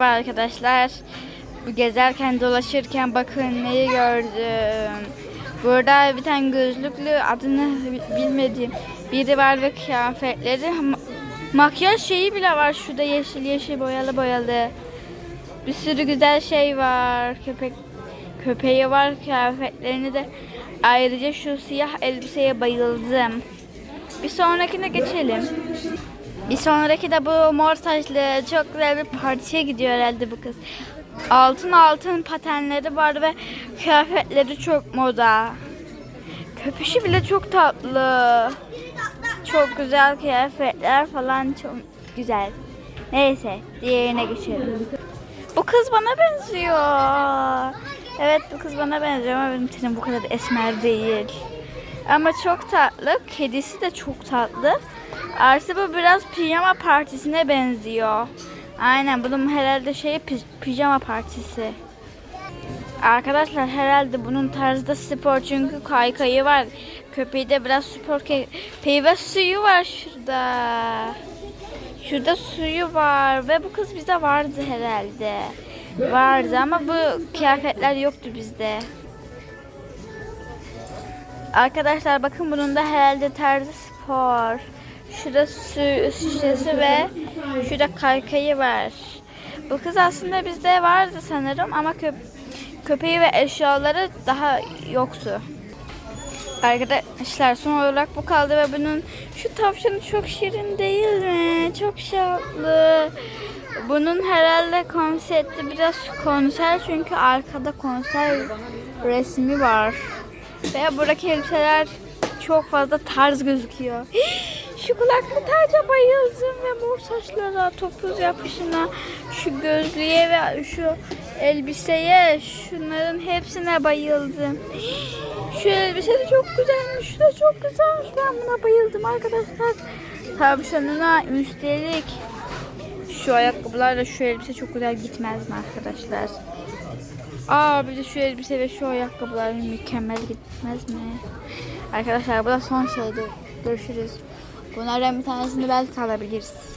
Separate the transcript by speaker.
Speaker 1: Merhaba arkadaşlar. Gezerken dolaşırken bakın neyi gördüm. Burada bir tane gözlüklü adını bi- bilmediğim biri var ve kıyafetleri ma- makyaj şeyi bile var şurada yeşil yeşil boyalı boyalı. Bir sürü güzel şey var. Köpek köpeği var kıyafetlerini de ayrıca şu siyah elbiseye bayıldım. Bir sonrakine geçelim. Bir sonraki de bu mor saçlı çok güzel bir partiye gidiyor herhalde bu kız. Altın altın patenleri var ve kıyafetleri çok moda. Köpüşü bile çok tatlı. Çok güzel kıyafetler falan çok güzel. Neyse diğerine geçelim. Bu kız bana benziyor. Evet bu kız bana benziyor ama benim tenim bu kadar esmer değil. Ama çok tatlı. Kedisi de çok tatlı. Artı bu biraz pijama partisine benziyor. Aynen bunun herhalde şeyi pi- pijama partisi. Arkadaşlar herhalde bunun tarzda spor çünkü kaykayı var. Köpeği de biraz spor köpeği ve suyu var şurada. Şurada suyu var ve bu kız bize vardı herhalde. Vardı ama bu kıyafetler yoktu bizde. Arkadaşlar bakın bunun da herhalde tarzı spor. Şurada su şişesi ve şurada kaykayı var. Bu kız aslında bizde vardı sanırım ama köp köpeği ve eşyaları daha yoktu. Arkadaşlar son olarak bu kaldı ve bunun şu tavşanı çok şirin değil mi? Çok şaplı. Bunun herhalde konsepti biraz konser çünkü arkada konser resmi var. Ve buradaki elbiseler çok fazla tarz gözüküyor. Şu kulaklı taca bayıldım ve mor saçlara, topuz yapışına, şu gözlüğe ve şu elbiseye, şunların hepsine bayıldım. Şu elbise de çok güzelmiş, şu da çok güzelmiş. Ben buna bayıldım arkadaşlar. Tavşanına üstelik şu ayakkabılarla şu elbise çok güzel gitmez mi arkadaşlar? Aa bir de şu elbise ve şu ayakkabılar mükemmel gitmez mi? Arkadaşlar bu da son şeydi. Görüşürüz. Bunlardan bir tanesini belki alabiliriz.